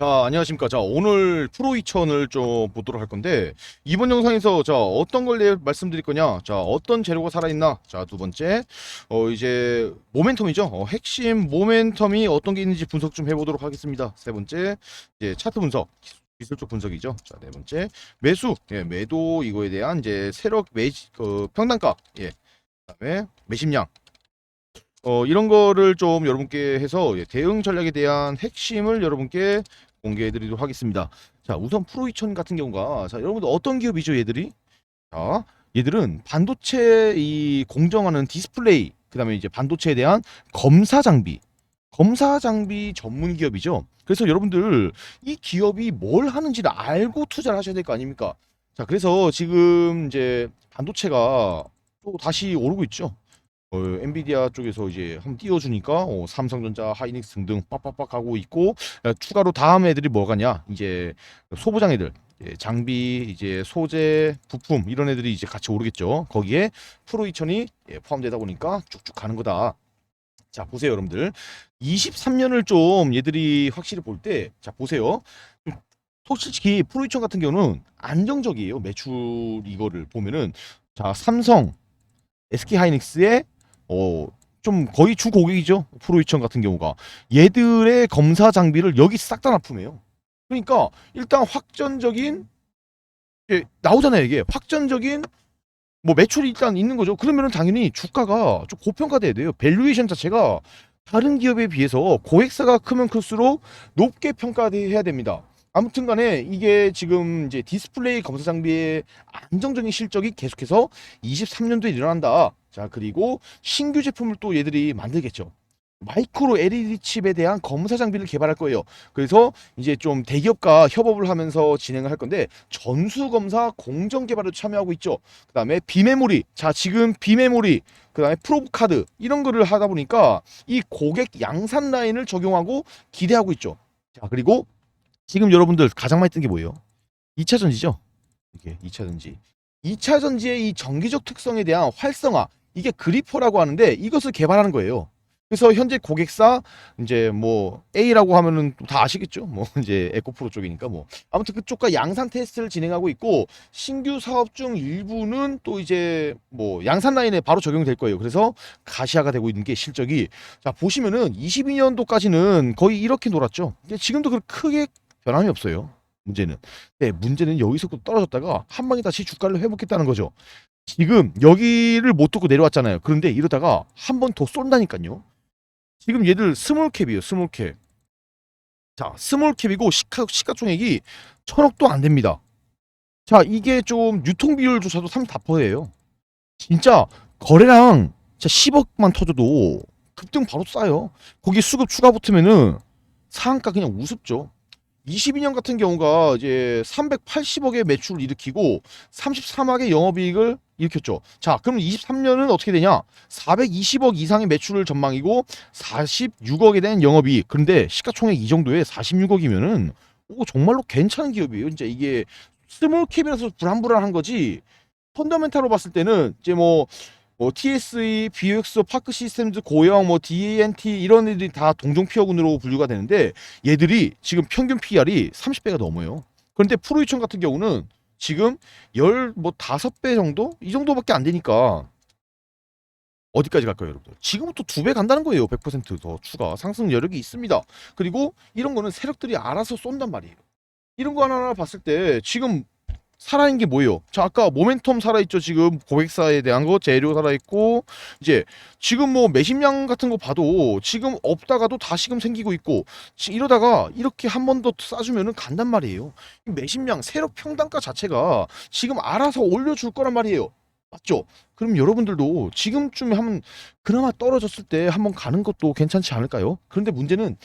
자, 안녕하십니까. 자, 오늘 프로 2000을 좀 보도록 할 건데, 이번 영상에서 자, 어떤 걸 내- 말씀드릴 거냐? 자, 어떤 재료가 살아있나? 자, 두 번째, 어, 이제, 모멘텀이죠. 어, 핵심 모멘텀이 어떤 게 있는지 분석 좀 해보도록 하겠습니다. 세 번째, 이제 차트 분석. 기술적 분석이죠. 자, 네 번째, 매수, 예, 매도 이거에 대한 이제 세력 매, 그 평단가, 예, 그 다음에 매심량, 어, 이런 거를 좀 여러분께 해서 예, 대응 전략에 대한 핵심을 여러분께 공개해 드리도록 하겠습니다. 자, 우선 프로2000 같은 경우가 자, 여러분들 어떤 기업이죠, 얘들이? 자, 얘들은 반도체 이 공정하는 디스플레이, 그다음에 이제 반도체에 대한 검사 장비, 검사 장비 전문 기업이죠. 그래서 여러분들 이 기업이 뭘 하는지를 알고 투자를 하셔야 될 거 아닙니까? 자, 그래서 지금 이제 반도체가 또 다시 오르고 있죠. 어, 엔비디아 쪽에서 이제 한번 띄워주니까 어, 삼성전자, 하이닉스 등등 빡빡빡 가고 있고 어, 추가로 다음 애들이 뭐가냐? 이제 소부장 애들 예, 장비 이제 소재 부품 이런 애들이 이제 같이 오르겠죠. 거기에 프로 2000이 예, 포함되다 보니까 쭉쭉 가는 거다. 자 보세요 여러분들. 23년을 좀 얘들이 확실히 볼 때 자 보세요. 좀 솔직히 프로 2000 같은 경우는 안정적이에요 매출 이거를 보면은. 자 삼성 SK 하이닉스의 어, 좀 거의 주 고객이죠. 프로2000 같은 경우가. 얘들의 검사 장비를 여기 싹 다 납품해요. 그러니까 일단 확전적인 예, 나오잖아요, 이게. 확전적인 뭐 매출이 일단 있는 거죠. 그러면은 당연히 주가가 좀 고평가돼야 돼요. 밸류에이션 자체가 다른 기업에 비해서 고액사가 크면 클수록 높게 평가해야 됩니다. 아무튼 간에 이게 지금 이제 디스플레이 검사 장비의 안정적인 실적이 계속해서 23년도에 일어난다. 자, 그리고 신규 제품을 또 얘들이 만들겠죠. 마이크로 LED 칩에 대한 검사 장비를 개발할 거예요. 그래서 이제 좀 대기업과 협업을 하면서 진행을 할 건데 전수 검사 공정 개발에 참여하고 있죠. 그다음에 비메모리. 자, 지금 비메모리 그다음에 프로브 카드 이런 거를 하다 보니까 이 고객 양산 라인을 적용하고 기대하고 있죠. 자, 그리고 지금 여러분들 가장 많이 뜬 게 뭐예요? 2차 전지죠. 이게 2차 전지. 2차 전지의 이 전기적 특성에 대한 활성화 이게 그리퍼라고 하는데 이것을 개발하는 거예요. 그래서 현재 고객사 이제 뭐 A라고 하면은 다 아시겠죠? 뭐 이제 에코프로 쪽이니까 뭐 아무튼 그쪽과 양산 테스트를 진행하고 있고 신규 사업 중 일부는 또 이제 뭐 양산 라인에 바로 적용될 거예요. 그래서 가시화가 되고 있는 게 실적이 자 보시면은 22년도까지는 거의 이렇게 놀았죠. 근데 지금도 그 크게 변함이 없어요. 문제는. 네, 문제는 여기서 떨어졌다가 한 방에 다시 주가를 회복했다는 거죠. 지금 여기를 못 뚫고 내려왔잖아요. 그런데 이러다가 한 번 더 쏜다니까요. 지금 얘들 스몰캡이에요. 스몰캡. 자, 스몰캡이고 시가 시가총액이 천억도 안 됩니다. 자, 이게 좀 유통 비율조차도 34%예요. 진짜 거래량 진짜 10억만 터져도 급등 바로 싸요. 거기 수급 추가 붙으면은 상한가 그냥 우습죠. 22년 같은 경우가 이제 380억의 매출을 일으키고 33억의 영업이익을 일으켰죠. 자, 그럼 23년은 어떻게 되냐? 420억 이상의 매출을 전망이고 46억에 대한 영업이익. 그런데 시가총액 이 정도에 46억이면은 오 정말로 괜찮은 기업이에요. 진짜 이게 스몰 캡이라서 불안불안한 거지. 펀더멘탈로 봤을 때는 이제 뭐, 뭐 TSE, BX, 파크 시스템즈, 고영, 뭐 DNT 이런 애들이 다 동종 피어군으로 분류가 되는데 얘들이 지금 평균 PR이 30배가 넘어요. 그런데 프로이천 같은 경우는 지금 열뭐 다섯 배 정도 이 정도밖에 안 되니까 어디까지 갈까요, 여러분들? 지금부터 두 배 간다는 거예요. 100%더 추가 상승 여력이 있습니다. 그리고 이런 거는 세력들이 알아서 쏜단 말이에요. 이런 거 하나하나 봤을 때 지금 살아있는 게 뭐예요? 자, 아까 모멘텀 살아있죠. 지금 고객사에 대한 거 재료 살아있고 이제 지금 뭐 매심량 같은 거 봐도 지금 없다가도 다시금 생기고 있고 지- 이러다가 이렇게 한 번 더 싸주면은 간단 말이에요. 이 매심량 세력 평단가 자체가 지금 알아서 올려줄 거란 말이에요. 맞죠? 그럼 여러분들도 지금쯤에 한번 그나마 떨어졌을 때 한번 가는 것도 괜찮지 않을까요? 그런데 문제는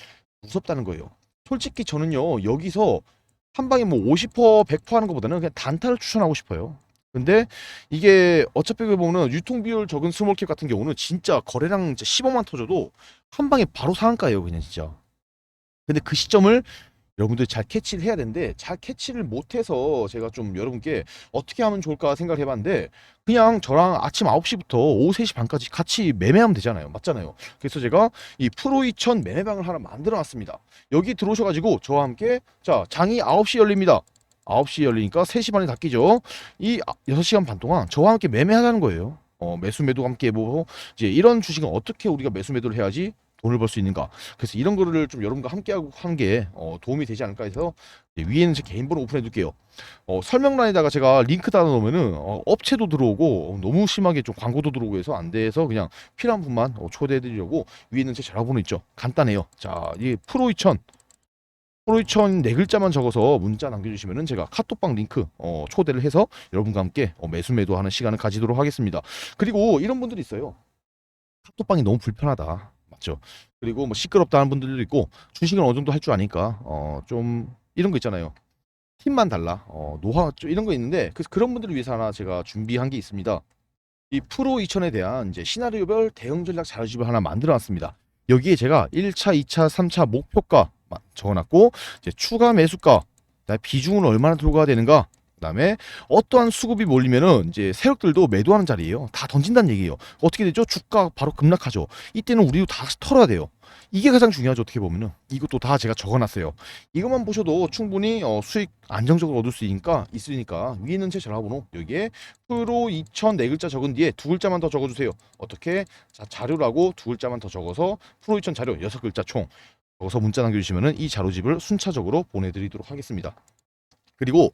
무섭다는 거예요. 솔직히 저는요 여기서 한 방에 뭐 50% 100% 하는 것보다는 그냥 단타를 추천하고 싶어요. 근데 이게 어차피 보면은 유통 비율 적은 스몰캡 같은 경우는 진짜 거래량 진짜 15만 터져도 한 방에 바로 상한가예요, 그냥 진짜. 근데 그 시점을 여러분들 잘 캐치를 해야 되는데 잘 캐치를 못해서 제가 좀 여러분께 어떻게 하면 좋을까 생각을 해봤는데 그냥 저랑 아침 9시부터 오후 3시 반까지 같이 매매하면 되잖아요. 맞잖아요. 그래서 제가 이 프로2000 매매방을 하나 만들어 놨습니다. 여기 들어오셔가지고 저와 함께 자 장이 9시 열립니다. 9시 열리니까 3시 반에 닫히죠. 이 6시간 반 동안 저와 함께 매매하자는 거예요. 어, 매수 매도 함께 해보고 이제 이런 주식은 어떻게 우리가 매수 매도를 해야지 돈을 벌 수 있는가. 그래서 이런 거를 좀 여러분과 함께 하고 하는 게 어, 도움이 되지 않을까 해서 위에는 제 개인 번호 오픈해 둘게요. 어, 설명란에다가 제가 링크 달아 놓으면은 어, 업체도 들어오고 어, 너무 심하게 좀 광고도 들어오고 해서 안 돼서 그냥 필요한 분만 어, 초대해 드리려고 위에는 제 전화번호 있죠. 간단해요. 자, 이 프로 2000 프로 2000 네 글자만 적어서 문자 남겨주시면은 제가 카톡방 링크 어, 초대를 해서 여러분과 함께 어, 매수 매도하는 시간을 가지도록 하겠습니다. 그리고 이런 분들이 있어요. 카톡방이 너무 불편하다. 맞죠? 그리고 뭐 시끄럽다는 분들도 있고 주식을 어느 정도 할 줄 아니까 어, 좀 이런 거 있잖아요. 팀만 달라. 어, 노하 좀 이런 거 있는데 그래서 그런 분들을 위해서 하나 제가 준비한 게 있습니다. 이 프로 2000에 대한 이제 시나리오별 대응 전략 자료집을 하나 만들어 놨습니다. 여기에 제가 1차, 2차, 3차 목표가 마- 적어놨고 이제 추가 매수가, 비중은 얼마나 들고 가야 되는가, 그다음에 어떠한 수급이 몰리면은 이제 세력들도 매도하는 자리예요. 다 던진다는 얘기예요. 어떻게 되죠? 주가 바로 급락하죠. 이때는 우리도 다시 털어야 돼요. 이게 가장 중요하죠. 어떻게 보면은 이것도 다 제가 적어놨어요. 이것만 보셔도 충분히 어, 수익 안정적으로 얻을 수 있으니까 있으니까 위에 있는 제 전화번호 여기에 프로 2000 네 글자 적은 뒤에 두 글자만 더 적어주세요. 어떻게 자, 자료라고 두 글자만 더 적어서 프로 2000 자료 여섯 글자 총 적어서 문자 남겨주시면은 이 자료집을 순차적으로 보내드리도록 하겠습니다. 그리고